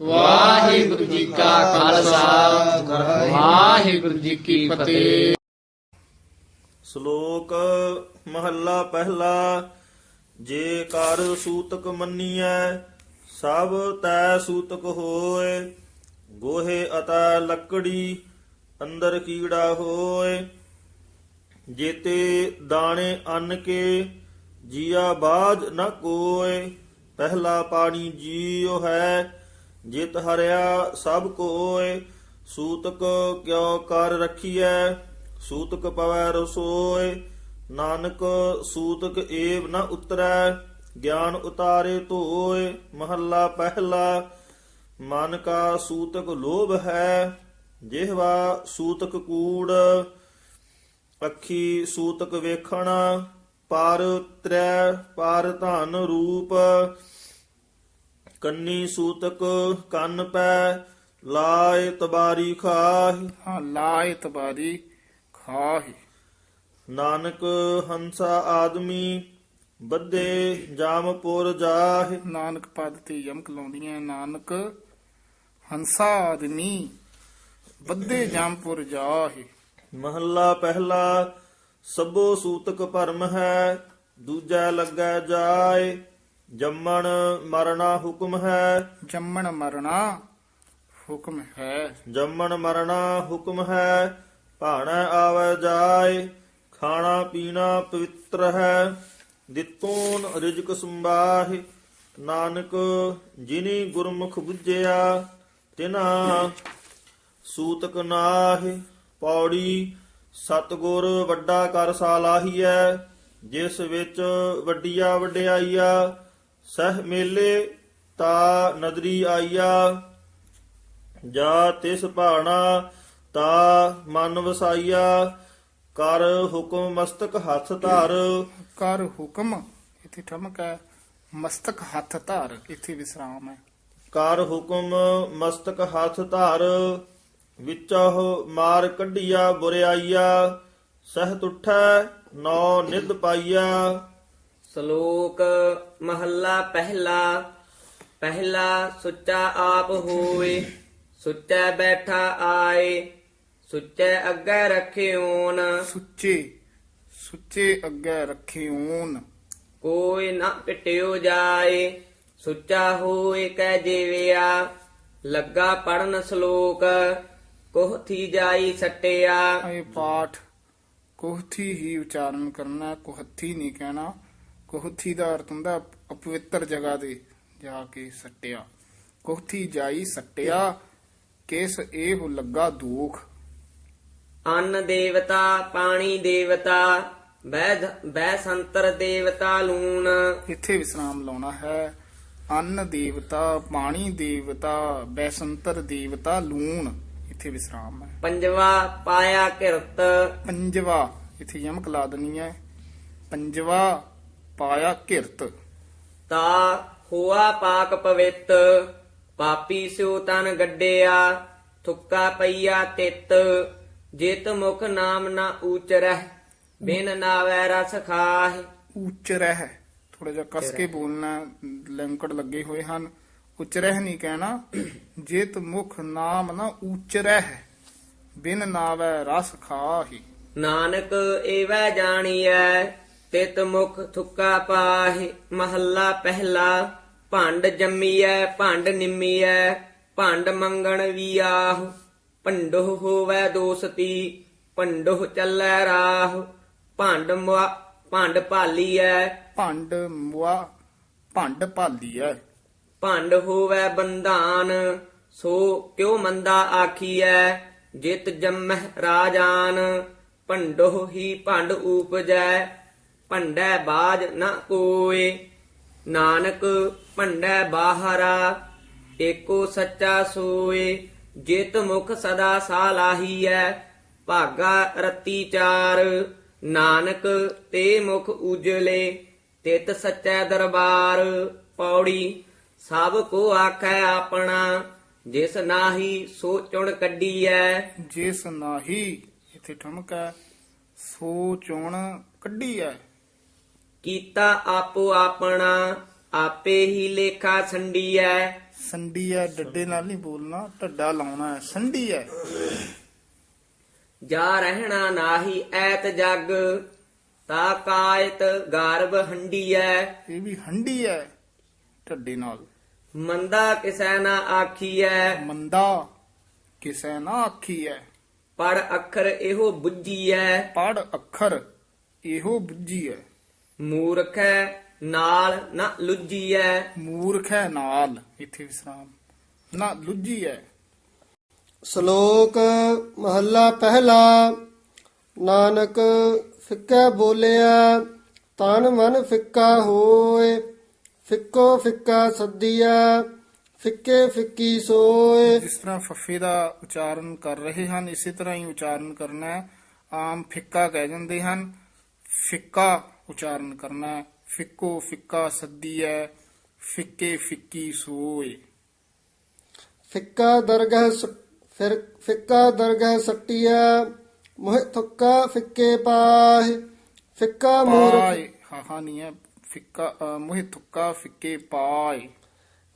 ਵਾਹਿਗੁਰੂ ਜੀ ਕਾ ਖਾਲਸਾ। ਵਾਹਿਗੁਰੂ ਜੀ ਕੀ ਫਤਿਹ। ਸ਼ਲੋਕ ਮਹੱਲਾ ਪਹਿਲਾ, ਜੇ ਕਰ ਸੂਤਕ ਮੰਨੀਐ, ਸਭ ਤੈ ਸੂਤਕ ਹੋਏ। ਗੋਹੇ ਅਤਾ ਲੱਕੜੀ, ਅੰਦਰ ਕੀੜਾ ਹੋਏ। ਜੇਤੇ ਦਾਣੇ ਅੰਨ ਕੇ, ਜੀਆ ਬਾਜ ਨ ਕੋਏ। ਪਹਿਲਾ ਪਾਣੀ ਜੀਉ ਹੈ ਜਿਤ ਹਰਿਆ ਸਭ ਕੋਇ, ਸੂਤਕ ਕਿਉ ਕਰ ਰਖੀਐ, ਸੂਤਕ ਪਵੈ ਰਸੋਏ ਨਾਨਕ ਸੂਤਕ ਏਵ ਨ ਉਤਰੈ, ਗਿਆਨ ਉਤਾਰੇ ਧੋਏ ਮਹੱਲਾ ਪਹਿਲਾ, ਮਨ ਕਾ ਸੂਤਕ ਲੋਭ ਹੈ, ਜਿਹਵਾ ਸੂਤਕ ਕੂੜ, ਅੱਖੀ ਸੂਤਕ ਵੇਖਣਾ, ਪਰ ਤ੍ਰੈ ਪਰ ਧਨ ਰੂਪ ਕੰਨੀ ਸੂਤਕ ਕੰਨ ਪੈ ਲਾਏ ਤਬਾਰੀ ਖਾਹੀ। ਹਾਂ ਲਾਇ ਤਬਾਰੀ ਖਾਹੀ। ਨਾਨਕ ਹੰਸਾ ਆਦਮੀ ਬੱਧੇ ਜਾਮਪੁਰ ਜਾਹੇ। ਨਾਨਕ ਪਦ ਤੇ ਯਮਕ ਲਾਉਂਦੀਆਂ ਨਾਨਕ ਹੰਸਾ ਆਦਮੀ ਬੱਦੇ ਜੰਪੁਰ ਜਾਹੇ। ਮਹੱਲਾ ਪਹਿਲਾ ਸਭੋ ਸੂਤਕ ਭਰਮ ਹੈ ਦੂਜਾ ਲੱਗੈ ਜਾਏ। ਜੰਮਣ ਮਰਣਾ ਹੁਕਮ ਹੈ। ਜੰਮਣ ਮਰਣਾ ਹੁਕਮ ਹੈ। ਜੰਮਣ ਮਰਣਾ ਹੁਕਮ ਹੈ। ਭਾਣਾ ਆਵੈ ਜਾਏ ਖਾਣਾ ਪੀਣਾ ਪਵਿੱਤਰ ਹੈ। ਦਿੱਤੋਨ ਰਿਜਕ ਸੰਬਾਹਿ ਨਾਨਕ ਜਿਨੀ ਗੁਰਮੁਖ ਬੁੱਝਿਆ ਤਿਨਾ ਸੂਤਕ ਨਾਹਿ ਪੌੜੀ ਸਤਗੁਰ ਵੱਡਾ ਕਰ ਸਾਲਾਹੀਐ ਜਿਸ ਵਿੱਚ ਵੱਡੀਆ ਵਡਿਆਈਆ ਸਹ ਮੇਲੇ ਤਾ ਨਦਰੀ ਆਈਆ ਜਾ ਤਿਸ ਭਾਣਾ ਤਾ ਮਨ ਵਸਾਈਆ ਕਰ ਹੁਕਮ ਮਸਤਕ ਹੱਥ ਧਰ। ਕਰ ਹੁਕਮ ਇੱਥੇ ਠਮਕ ਹੈ ਮਸਤਕ ਹੱਥ ਧਾਰ ਇੱਥੇ ਵਿਸਰਾਮ ਹੈ। ਕਰ ਹੁਕਮ ਮਸਤਕ ਹੱਥ ਧਰ ਵਿੱਚੋ ਮਾਰ ਕੱਢੀਆ ਬੁਰਿਆਈਆ ਸਹਿ ਉਠੈ ਨੌ ਨਿਧ ਪਾਈਆ। ਸ਼ਲੋਕ ਮਹੱਲਾ ਪਹਿਲਾ ਪਹਿਲਾ ਸੁੱਚਾ ਆਪ ਹੋਏ ਸੁੱਚਾ ਬੈਠਾ ਆਏ ਸੁੱਚੇ ਅੱਗੇ ਰੱਖਿਓਨ। ਸੁੱਚੇ ਸੁੱਚੇ ਅੱਗੇ ਰੱਖੇ ਓਨ ਕੋਈ ਨਾ ਪਿਟਿਓ ਜਾਏ ਸੁੱਚਾ ਹੋਏ ਕਹਿ ਜੀਵਿਆ। ਲੱਗਾ ਪੜਨ ਸ਼ਲੋਕ ਕੋਹਥੀ ਜਾਈ ਸਟਿਆ। ਇਹ ਪਾਠ ਕੋਹਥੀ ਹੀ ਉਚਾਰਨ ਕਰਨਾ ਕੋਹਥੀ ਨਹੀਂ ਕਹਿਣਾ। ਕੋਹਥੀ ਦਾ ਅਰਥ ਹੁੰਦਾ ਅਪਵਿੱਤਰ ਜਗ੍ਹਾ ਤੇ ਜਾ ਕੇ ਸੱਟਿਆ। ਕੋਹਥੀ ਜਾਈ ਸੱਟਿਆ ਕਿਸ ਇਹ ਲੱਗਾ ਦੁਖ। ਅੰਨ ਦੇਵਤਾ ਪਾਣੀ ਦੇਵਤਾ ਬੈਧ ਬੈ ਸੰਤਰ ਦੇਵਤਾ ਲੂਣ। ਇੱਥੇ ਵਿਸਰਾਮ ਲਾਉਣਾ ਹੈ। ਅੰਨ ਦੇਵਤਾ ਪਾਣੀ ਦੇਵਤਾ ਬੈਸੰਤਰ ਦੇਵਤਾ ਲੂਣ। ਇੱਥੇ ਵਿਸਰਾਮ ਹੈ। ਪੰਜਵਾ ਪਾਇਆ ਕਿਰਤ। ਪੰਜਵਾ ਇੱਥੇ ਯਮਕ ਲਾ ਦੇਣੀ ਹੈ। ਪੰਜਵਾ ਪਾਇਆ ਕਿਰਤ। ਤਾ ਹੋਆ ਪਾਕ ਪਵਿੱਤ ਪਾਪੀ ਸਿਉ ਤਨ ਗੱਡਿਆ ਥੁੱਕਾ ਪਈਆ ਤਿੱਤ ਜਿਤ ਮੁਖ ਨਾਮ ਨਾ ਉਚਰਹਿ ਬਿਨ ਨਾਵੈ ਰਸ ਖਾਹਿ। ਉੱਚ ਰਹਿ ਥੋੜਾ ਜਿਹਾ ਕਸ ਕੇ ਬੋਲਣਾ ਲੈਂਕੜ ਲੱਗੇ ਹੋਏ ਹਨ। ਉੱਚ ਰਹਿ ਨਹੀਂ ਕਹਿਣਾ ਜਿਤ ਮੁਖ ਨਾਮ ਨਾ ਉੱਚ ਰਹਿ ਬਿਨ ਨਾਵੈ ਰਸ ਖਾਹੀ। ਨਾਨਕ ਏਵੈ ਜਾਣੀਐ ਤਿਤ ਮੁਖ ਥੁੱਕਾ ਪਾਹਿ ਮਹੱਲਾ ਪਹਿਲਾ। ਭੰਡ ਜੰਮੀਐ ਭੰਡ ਨਿੰਮੀਐ ਭੰਡ ਮੰਗਣ ਵੀ ਆਹ। ਭੰਡੋ ਹੋਵੈ ਦੋਸਤੀ ਭੰਡੋ ਚੱਲੈ ਰਾਹ। ਭੰਡ ਮੁਆ ਭੰਡ ਭਾਲੀਐ। ਭੰਡ ਮੁਆ ਭੰਡ ਭਾਲੀ ਐ ਭੰਡ ਹੋਵੈ ਬੰਧਾਨ ਸੋ ਕਿਉ ਮੰਦਾ ਆਖੀਐ? ਜਿਤ ਜੰਮਹਿ ਰਾਜਾਨ ਭੰਡੋ ਹੀ ਭੰਡ ਊਪਜੈ। ਭੰਡੈ ਬਾਜ ਨ ਕੋਏ। ਨਾਨਕ ਭੰਡੈ ਬਾਹਰਾ, ਏਕੋ ਸੱਚਾ ਸੋਏ। ਜਿਤ ਮੁਖ ਸਦਾ ਸਾਲਾਹੀਐ, ਭਾਗਾ ਰਤੀ ਚਾਰ। ਨਾਨਕ ਤੇ ਮੁਖ ਉਜਲੇ, ਤਿਤ ਸੱਚੈ ਦਰਬਾਰ। ਪੌੜੀ, ਸਭ ਕੋ ਆਖੈ ਆਪਣਾ, ਜਿਸ ਨਾਹੀ ਸੋ ਚੁਣ ਕੱਢੀਐ। ਜਿਸ ਨਾਹੀ ਇੱਥੇ ਠਮਕ ਹੈ ਸੋ ਚੋਣ ਕੱਢੀ ਐ ਕੀਤਾ ਆਪੋ ਆਪਣਾ ਆਪੇ ਹੀ ਲੇਖਾ ਸੰਡੀ ਹੈ ਡੱਡੇ ਨਾਲ ਨਹੀਂ ਬੋਲਣਾ ਢੱਡਾ ਲਾਉਣਾ ਹੈ ਸੰਡੀ ਹੈ ਜਾ ਰਹਿਣਾ ਨਾਹੀ ਐਤ ਜਗ ਤਾ ਕਾਇਤ ਗਰਭ ਹੰਡੀਐ। ਇਹ ਵੀ ਹੰਡੀ ਹੈ ਢੱਡੇ ਨਾਲ। ਮੰਦਾ ਕਿਸੈ ਨਾ ਆਖੀਐ। ਮੰਦਾ ਕਿਸੈ ਨਾ ਆਖੀ ਹੈ ਪੜ ਅੱਖਰ ਇਹੋ ਬੁੱਝੀਐ। ਪੜ ਅੱਖਰ ਇਹੋ ਬੁੱਝੀ ਹੈ ਮੂਰਖੈ ਨਾਲ ਨਾ ਲੁੱਜੀਐ। ਮੂਰਖ ਹੈ ਨਾਲ ਇੱਥੇ ਵਿਸਰਾਮ। ਨਾ ਲੁੱਜੀ ਹੈ ਸ਼ਲੋਕ ਮਹੱਲਾ ਪਹਿਲਾ ਨਾਨਕ ਫਿੱਕਾ ਬੋਲਿਆ ਤਨ ਮਨ ਫਿੱਕਾ ਹੋਏ ਫਿੱਕੋ ਫਿੱਕਾ ਸੱਦੀਆ ਫਿੱਕੇ ਫਿੱਕੀ ਸੋਏ। ਜਿਸ ਤਰ੍ਹਾਂ ਫੱਫੇ ਦਾ ਉਚਾਰਨ ਕਰ ਰਹੇ ਹਨ ਇਸੇ ਤਰ੍ਹਾਂ ਹੀ ਉਚਾਰਨ ਕਰਨਾ। ਹੈ ਆਮ ਫਿੱਕਾ ਕਹਿ ਜਾਂਦੇ ਹਨ। ਫਿੱਕਾ ਉਚਾਰਨ ਕਰਨਾ ਹੈ ਫਿੱਕੋ ਫਿੱਕਾ ਸੱਦੀ ਹੈ ਫਿੱਕੇ ਫਿੱਕੀ ਸੋਏ ਫਿੱਕਾ ਦਰਗਹ ਸ- ਫਿਰ ਫਿੱਕਾ ਦਰਗਹ ਸੱਟੀਆ ਮੋਹਿ ਥੁੱਕਾ ਫਿੱਕੇ ਪਾਹ ਫਿੱਕਾ ਮੂਰਖ ਪਾਏ ਹਾਹਾ ਨਹੀਂ ਹੈ ਫਿੱਕਾ ਅ, ਮੋਹਿ ਤੁੱਕਾ ਫਿੱਕੇ ਪਾਏ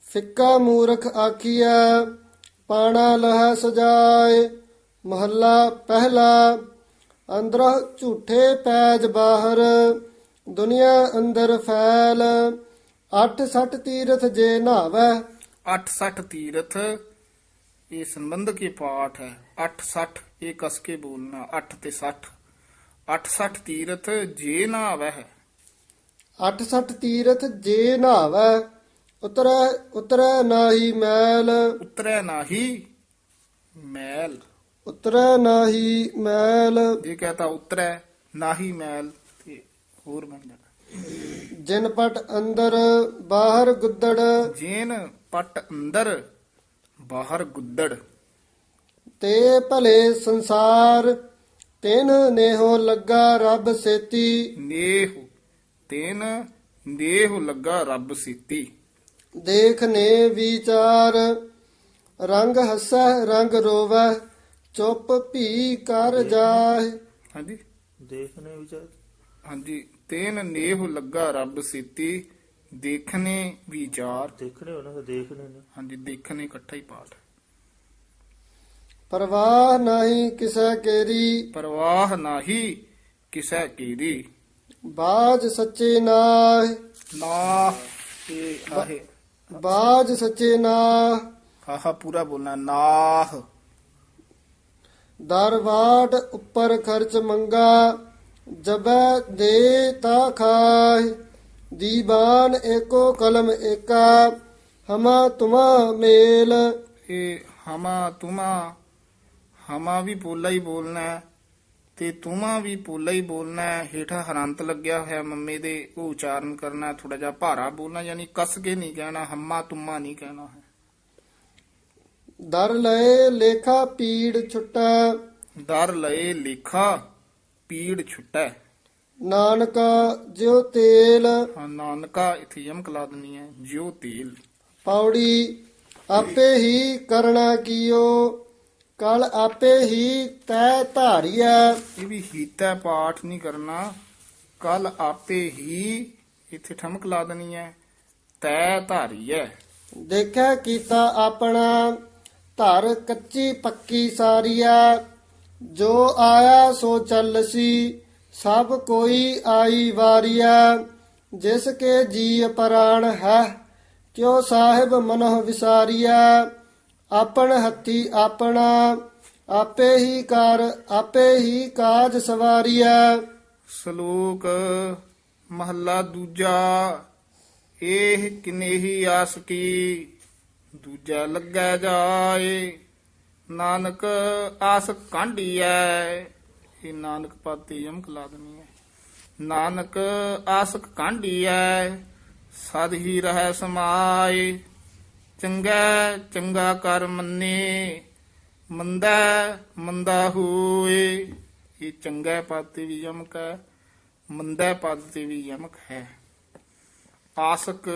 ਫਿੱਕਾ ਮੂਰਖ ਆਖੀਆ ਪਾਣਾ ਲਹਾ ਸਜਾਏ ਮਹੱਲਾ ਪਹਿਲਾ ਅੰਦਰੋਂ ਝੂਠੇ ਪੈਜ ਬਾਹਰ ਦੁਨੀਆ ਅੰਦਰ ਫੈਲ ਅੱਠ ਸੱਠ ਤੀਰਥ ਜੇ ਨਾਵੈ 860 ਤੀਰਥ ਇਹ ਸੰਬੰਧਕ ਹੀ ਪਾਠ ਹੈ। 860 ਇਹ ਕਸ ਕੇ ਬੋਲਣਾ। 8 ਤੇ 60 860 ਤੀਰਥ ਜੇ ਨਾ ਆਵੈ ਹੈ। ਅੱਠ ਸੱਠ ਤੀਰਥ ਜੇ ਨਾਵੈ ਉਤਰੈ ਉਤਰੈ ਨਾਹੀ ਮੈਲ। ਉਤਰੈ ਨਾਹੀ ਮੈਲ। ਉਤਰੈ ਨਾਹੀ ਮੈਲ। ਜੇ ਕਹਤਾ ਉਤਰੈ ਨਾਹੀ ਮੈਲ ਤੇ ਹੋਰ ਬਣ ਜਾਣਾ। ਜਿਨ ਪਟ ਅੰਦਰ ਬਾਹਰ ਗੁੱਦੜ। ਜੇਨ ਪਟ ਅੰਦਰ ਬਾਹਰ ਗੁੱਦੜ। ਤੇ ਭਲੇ ਸੰਸਾਰ ਤਿਨ ਨੇਹੋ ਲੱਗਾ ਰੱਬ ਸੇਤੀ। ਨੇਹ ਤੇਨ ਨੇਹ ਲੱਗਾ ਰੱਬ ਸੀਤੀ। ਦੇਖ ਨੇ ਵਿਚਾਰ ਰੰਗ ਹੱਸੈ ਰੰਗ ਰੋਵੈ ਚੁੱਪ ਭੀ ਕਰ ਜਾਏ। ਹਾਂਜੀ। ਦੇਖਨੇ ਵਿਚਾਰ। ਹਾਂਜੀ। ਤੇਨ ਨੇਹ ਲੱਗਾ ਰੱਬ ਸੀਤੀ ਦੇਖਨੇ ਵਿਚਾਰ ਦੇਖਣੇ ਹੋਣਾ ਤਾਂ ਦੇਖਣੇ ਨੇ ਹਾਂਜੀ ਦੇਖਨੇ ਇਕੱਠਾ ਹੀ ਪਾਠ ਪਰਵਾਹ ਨਹੀਂ ਕਿਸੈ ਕੇਰੀ ਪਰਵਾਹ ਨਾਹੀ ਕਿਸੈ ਕੀਦੀ ਬਾਜ ਸੱਚੇ ਨਾਹ ਨਾ ਇਹ ਆਹੇ ਬਾਜ ਸੱਚੇ ਨਾਹ ਆਹਾ ਪੂਰਾ ਬੋਲਣਾ ਨਾਹ ਦਰਵਾਟ ਉੱਪਰ ਖਰਚ ਮੰਗਾ ਜਬੈ ਦੇ ਤਾ ਖਾਇ ਦੀਵਾਨ ਏਕੋ ਕਲਮ ਏਕਾ ਹਮਾ ਤੁਮਾ ਮੇਲ। ਇਹ ਹਮਾ ਤੁਮਾ ਹਮਾ ਵੀ ਪੋਲਾ ਹੀ ਬੋਲਣਾ ਹੈ ਤੇ ਤੁਮਾ ਵੀ ਪੋਲਾ ਹੀ ਬੋਲਣਾ ਹੈ ਹੇਠਾਂ ਹਰੰਤ ਲੱਗਿਆ ਹੋਇਆ ਮੰਮੇ ਦੇ ਉਹ ਉਚਾਰਨ ਕਰਨਾ ਥੋੜਾ ਜਿਹਾ ਭਾਰਾ ਬੋਲਣਾ ਯਾਨੀ ਕਸ ਕੇ ਨਹੀਂ ਕਹਿਣਾ ਹਮਾ ਤੁਮਾ ਨਹੀਂ ਕਹਿਣਾ ਹੈ। ਦਰ ਲਏ ਲੇਖਾ ਪੀੜ ਛੁਟਾ। ਦਰ ਲਏ ਲੇਖਾ ਪੀੜ ਛੁਟੈ। ਨਾਨਕਾ ਜਿਉ ਤੇਲ। ਹਾਂ ਨਾਨਕਾ ਇਥੇ ਯਮਕ ਲਾ ਦੇਣੀ ਹੈ ਜਿਉ ਤੇਲ। ਪੌੜੀ ਆਪੇ ਹੀ ਕਰਣਾ ਕੀਓ ਕਲ ਆਪੇ ਹੀ ਤੈ ਧਾਰੀਐ। ਇਹ ਵੀ ਹੀਤਾ ਪਾਠ ਨਹੀਂ ਕਰਨਾ। ਕੱਲ ਆਪੇ ਹੀ ਇਥੇ ਠਮਕ ਲਾ ਦੇਣੀ ਹੈ ਤੈ ਧਾਰੀ ਹੈ ਦੇਖਿਆ ਕੀਤਾ ਆਪਣਾ ਧਰ ਕੱਚੀ ਪੱਕੀ ਸਾਰੀਆ ਜੋ ਆਇਆ ਸੋ ਚੱਲਸੀ ਸਭ ਕੋਈ ਆਈ ਵਾਰੀਆ ਜਿਸ ਕੇ ਜੀ ਪ੍ਰਾਣ ਹੈ, ਕਿਉ ਸਾਹਿਬ ਮਨਹ ਵਿਸਾਰੀਆ ਆਪਣ ਹੱਥੀ ਆਪਣਾ, ਆਪੇ ਹੀ ਕਰ, ਆਪੇ ਹੀ ਕਾਜ ਸਵਾਰੀਆ ਸ਼ਲੋਕ ਮਹੱਲਾ ਦੂਜਾ ਇਹ ਕਿਨੇਹੀ ਆਸ ਕੀ, ਦੂਜਾ ਲੱਗੈ ਜਾਏ। ਨਾਨਕ ਆਸ ਕਾਂਢੀਐ, ਇਹ ਨਾਨਕ ਪਾਤੀ ਯਮਕ ਲਾ ਦੇਣੀ ਹੈ। ਨਾਨਕ ਆਸ ਕਾਂਢੀਐ, ਸਦ ਹੀ ਰਹਿ ਸਮਾਏ, ਚੰਗਾ ਚੰਗਾ ਕਰ ਮੰਨੇ, ਮੰਦਾ ਮੰਦਾ ਹੋਏ। ਇਹ ਚੰਗਾ ਪਦ ਤੇ ਵੀ ਯਮਕ ਹੈ, ਮੰਦਾ ਪਦ ਤੇ ਵੀ ਯਮਕ ਹੈ। ਆਸਕ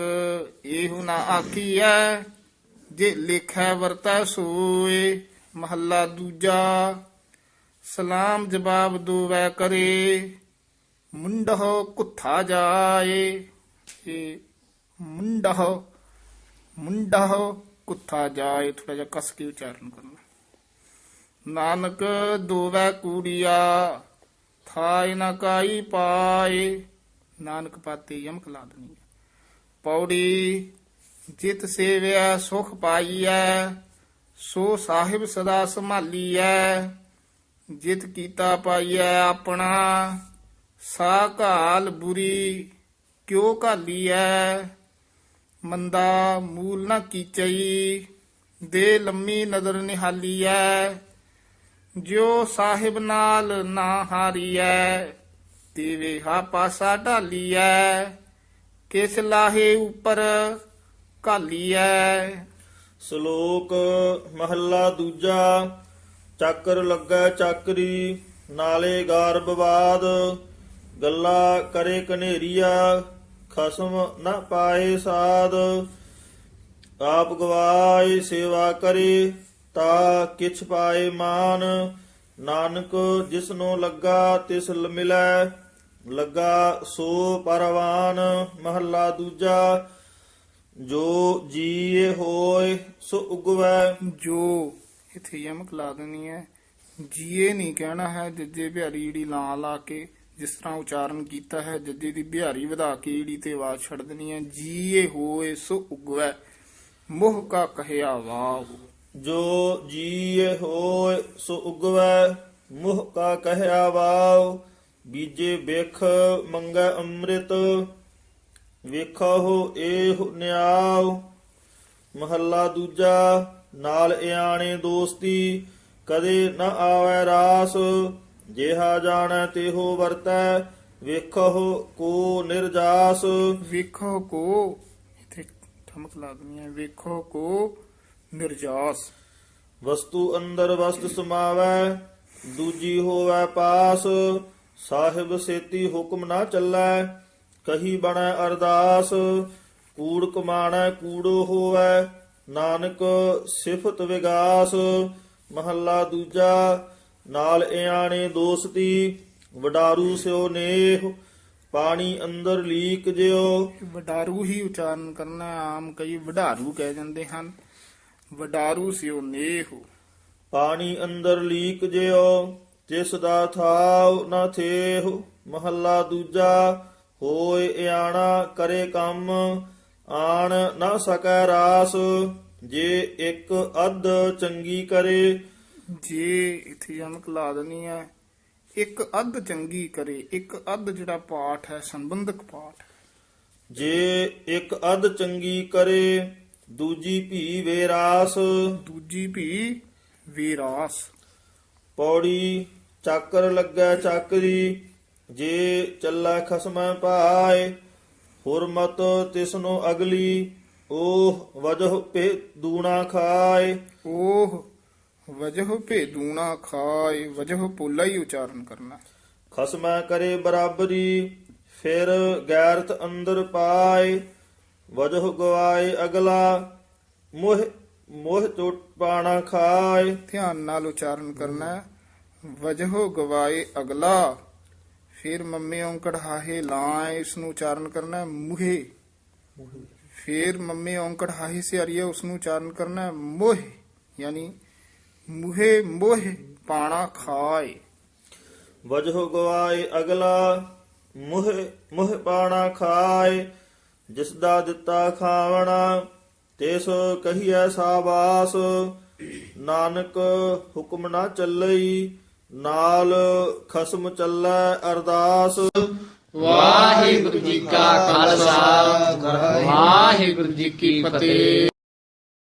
ਇਹੋ ਨਾ ਆਖੀਐ, ਜੇ ਲਿਖੈ ਵਰਤੈ ਸੋਏ। ਮਹੱਲਾ ਦੂਜਾ, ਸਲਾਮ ਜਵਾਬ ਦੋਵੈ ਕਰੇ, ਮੁੰਡਹੁ ਕੁੱਥਾ ਜਾਏ ਇਹ ਮੁੰਡਹੁ ਮੁੰਡਹੁ ਕੁੱਥਾ ਜਾਏ ਥੋੜਾ ਜਿਹਾ ਕਸ ਕੇ ਉਚਾਰਨ ਕਰਨਾ ਨਾਨਕ ਦੋਵੈ ਕੂੜੀਆ, ਥਾਇ ਨਾ ਕਾਈ ਪਾਏ, ਨਾਨਕ ਪਾਤੇ ਯਮਕ ਲਾ ਦੇਣੀ ਹੈ। ਪੌੜੀ, ਜਿਤ ਸੇਵਿਆ ਸੁਖ ਪਾਈਐ ਸੋ ਸਾਹਿਬ ਸਦਾ ਸੰਭਾਲੀਐ, ਜਿਤ ਕੀਤਾ ਪਾਈਐ ਆਪਣਾ। ਸਾ ਘਾਲ ਬੁਰੀ ਕਿਉ ਘਾਲੀਐ? ਮੰਦਾ ਮੂਲ ਨਾ ਕੀਚਈ, ਦੇ ਲੰਮੀ ਨਦਰ ਨਿਹਾਲੀਐ। ਜੋ ਸਾਹਿਬ ਨਾਲ ਨਾ ਹਾਰੀਐ ਤੇਵੇ ਹਾ ਪਾਸਾ ਢਾਲੀਐ। ਕਿਸ ਲਾਹੇ ਉਪਰ ਘਾਲੀਐ? ਸ਼ਲੋਕ ਮਹੱਲਾ ਦੂਜਾ, ਚੱਕਰ ਲੱਗਾ ਚੱਕਰੀ, ਨਾਲੇ ਗਾਰਬਵਾਦ ਗੱਲਾ ਕਰੇ ਕਨੇਰੀਆ, ਖਸਮ ਨਾ ਪਾਏ ਸਾਧ ਆਪ ਗਵਾਏ ਸੇਵਾ ਕਰੇ, ਤਾ ਕਿਛ ਪਾਏ ਮਾਨ। ਨਾਨਕ ਜਿਸਨੂੰ ਲੱਗਾ ਤਿਸ ਮਿਲੈ, ਲੱਗਾ ਸੋ ਪਰਵਾਨ। ਮਹੱਲਾ ਦੂਜਾ ਜੋ ਜੀਏ ਹੋਏ ਸੋ ਉਗਵੈ। ਜੋ ਇਥੇ ਯਮਕ ਲਾ ਦੇਣੀ ਹੈ। ਜੀਏ ਨਹੀਂ ਕਹਿਣਾ ਹੈ ਜੱਜੇ ਬਿਹਾਰੀ ਜਿਹੜੀ ਲਾ ਲਾ ਕੇ ਜਿਸ ਤਰ੍ਹਾਂ ਉਚਾਰਨ ਕੀਤਾ ਹੈ ਜੱਜੇ ਦੀ ਬਿਹਾਰੀ ਵਧਾ ਕੇ ਜਿਹੜੀ ਤੇ ਆਵਾਜ਼ ਛੱਡ ਦੇਣੀ ਹੈ। ਜੀਏ ਹੋਏ ਸੋ ਉਗਵੈ। ਮੋਹ ਕਾ ਕਹਿਆ ਵਾਹ। ਜੋ ਜੀਏ ਹੋਏ ਸੋ ਉਗਵੈ। ਮੁਹ ਕਾ ਕਹਿਆ ਵਾਉ ਬੀਜੇ ਬਿਖ ਮੰਗੈ ਅੰਮ੍ਰਿਤ। ਵੇਖੋ ਏਹ ਨਿਆਉ। ਮਹੱਲਾ ਦੂਜਾ ਨਾਲ ਇਆਣੇ ਦੋਸਤੀ ਕਦੇ ਨ ਆਵੈ ਰਾਸ। ਜਿਹਾ ਜਾਣੈ ਤੇਹੋ ਵਰਤੈ ਵੇਖੋ ਕੋ ਨਿਰਜਾਸ। ਵੇਖੋ ਕੋ ਇਥੇ ਠਮਕ ਲਾ ਦੇਣੀ ਹੈ ਵੇਖੋ ਕੋ ਨਿਰਜਾਸ। ਵਸਤੂ ਅੰਦਰ ਵਸਤ ਸਮਾਵੈ ਦੂਜੀ ਹੋਵੈ ਪਾਸ। ਸਾਹਿਬ ਸੇਤੀ ਹੁਕਮ ਨਾ ਚੱਲੈ ਕਹੀ ਬਣੈ ਅਰਦਾਸ ਕੂੜ ਕਮਾਣੈ ਕੂੜੋ ਹੋਵੈ ਨਾਨਕ ਸਿਫਤ ਵਿਗਾਸ। ਮਹੱਲਾ ਦੂਜਾ ਨਾਲ ਇਆਣੇ ਦੋਸਤੀ ਵਡਾਰੂ ਸਿਓ ਨੇਹ ਪਾਣੀ ਅੰਦਰ ਲੀਕ ਜਿਓ ਵਡਾਰੂ ਹੀ ਉਚਾਰਨ ਕਰਨਾ। ਆਮ ਕਈ ਵਡਾਰੂ ਕਹਿ ਜਾਂਦੇ ਹਨ ਵਡਾਰੂ ਸਿਓ ਨੇਹ। ਪਾਣੀ ਅੰਦਰ ਲੀਕ ਜਿਓ ਤਿਸ ਦਾ ਥਾਉ ਨਾ ਥੇਹ। ਮਹੱਲਾ ਦੂਜਾ ਹੋਏ ਇਆਣਾ ਕਰੇ ਕੰਮ ਆਣ ਨਾ ਸਕੈ ਰਾਸ ਜੇ ਇੱਕ ਅੱਧ ਚੰਗੀ ਕਰੇ। ਜੇ ਇਥੇ ਯਮਕ ਲਾ ਦੇਣੀ ਹੈ ਇੱਕ ਅੱਧ ਚੰਗੀ ਕਰੇ ਇੱਕ ਅੱਧ ਜਿਹੜਾ ਪਾਠ ਹੈ ਸੰਬੰਧਕ ਪਾਠ। ਜੇ ਇੱਕ ਅੱਧ ਚੰਗੀ ਕਰੇ ਦੂਜੀ ਭੀ ਵੇਰਾਸ ਦੂਜੀ ਵੀ ਵੀਰਾਸ ਪੌੜੀ ਚੱਕਰ ਲੱਗੈ ਚੱਕਰੀ ਜੇ ਚੱਲੈ ਖਸਮੈ ਪਾਏ ਹੁਰਮਤ ਤਿਸਨੂੰ ਅਗਲੀ ਉਹ ਵਜਹ ਪੇ ਦੂਣਾ ਖਾਏ। ਉਹ ਵਜਹ ਭੇਦੂਣਾ ਖਾਏ ਵਜਹ ਪੋਲਾ ਹੀ ਉਚਾਰਨ ਕਰਨਾ। ਖਸਮੈ ਕਰੇ ਬਰਾਬਰੀ ਫਿਰ ਗੈਰਤ ਅੰਦਰ ਪਾਏ। ਵਜਹ ਗਵਾਏ ਅਗਲਾ ਮੋਹ ਮੋਹ ਟੁੱਟ ਪਾਣਾ ਖਾਏ। ਧਿਆਨ ਨਾਲ ਉਚਾਰਨ ਕਰਨਾ। ਵਜਹ ਗਵਾਏ ਅਗਲਾ। ਫਿਰ ਮੰਮੇ ਔਂਕੜ ਹਾਹੇ ਲਾਂ ਇਸ ਨੂੰ ਉਚਾਰਨ ਕਰਨਾ ਮੁਹੇ। ਫਿਰ ਮੰਮੇ ਔਂਕੜ ਹਾਹੇ ਸੇ ਅਰੀਏ ਉਸ ਨੂੰ ਉਚਾਰਨ ਕਰਨਾ ਮੋਹ। ਯਾਨੀ ਮੁਹੇ ਮੋਹ ਪਾਣਾ ਖਾਏ। ਵਜਹ ਗਵਾਏ ਅਗਲਾ ਮੁਹ ਮੁਹ ਪਾਣਾ ਖਾਏ। ਜਿਸ ਦਾ ਦਿੱਤਾ ਖਾਵਣਾ ਤਿਸ ਕਹੀਐ ਸਾਬਾਸ। ਨਾਨਕ ਹੁਕਮ ਨਾ ਚੱਲਈ ਨਾਲ ਖਸਮ ਚੱਲੈ ਅਰਦਾਸ। ਵਾਹਿਗੁਰੂ ਜੀ ਕਾ ਖਾਲਸਾ। ਵਾਹਿਗੁਰੂ ਜੀ ਕੀ ਫਤਿਹ।